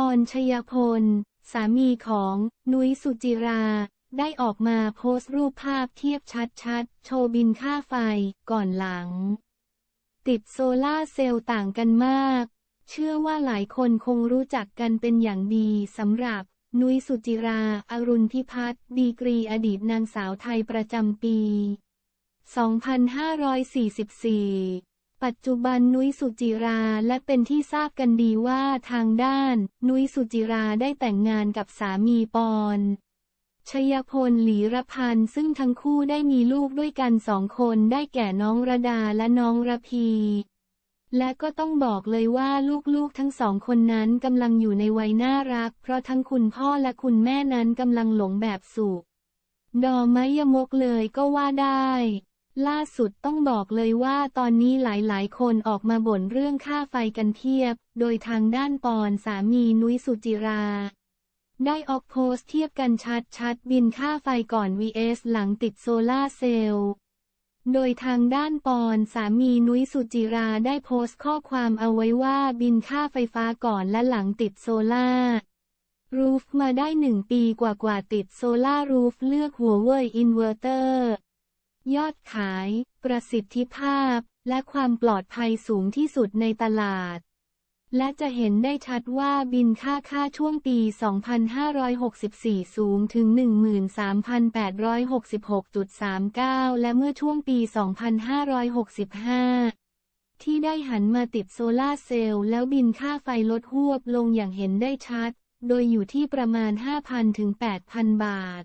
ปอนชยพล สามีของนุ้ยสุจิรา ได้ออกมาโพสต์รูปภาพเทียบชัดๆ โชว์บินค่าไฟก่อนหลัง ติดโซล่าเซลล์ต่างกันมาก เชื่อว่าหลายคนคงรู้จักกันเป็นอย่างดีสำหรับนุ้ยสุจิรา อรุณพิพัฒน์ดีกรีอดีตนางสาวไทยประจำปี 2544 ปัจจุบันนุ้ยสุจิราและเป็นที่ทราบกันดีว่าทางด้าน นุ้ยสุจิราได้แต่งงานกับสามีปอนชยพลหลีรพันธ์ซึ่งทั้งคู่ได้มีลูกด้วยกันสองคนได้แก่น้องระดาและน้องระพี และก็ต้องบอกเลยว่าลูกๆทั้งสองคนนั้นกำลังอยู่ในวัยน่ารัก เพราะทั้งคุณพ่อและคุณแม่นั้นกำลังหลงแบบสุขดอไมยมกเลยก็ว่าได้ ล่าสุดต้องบอกเลยว่าตอนนี้หลายๆ คนออกมาบ่นเรื่องค่าไฟกันเทียบ โดยทางด้านปอนสามีนุ้ยสุจิรา ได้ออกโพสต์เทียบกันชัดๆบินค่าไฟก่อน vs หลังติดโซล่าเซลล์ โดยทางด้านปอนสามีนุ้ยสุจิราได้โพสต์ข้อความเอาไว้ว่าบินค่าไฟฟ้าก่อนและหลังติดโซล่ารูฟมาได้หนึ่งปีกว่าๆติดโซล่ารูฟเลือกหัวเว่ยอินเวอร์เตอร์ ยอดขาย ประสิทธิภาพ และความปลอดภัยสูงที่สุดในตลาด และจะเห็นได้ชัดว่าบินค่าค่าช่วงปี 2564 สูงถึง 13,866.39 และเมื่อช่วงปี 2565ที่ได้หันมาติดโซลาร์เซลล์แล้วบินค่าไฟลดหวบลงอย่างเห็นได้ชัด โดยอยู่ที่ประมาณ 5,000 ถึง 8,000 บาท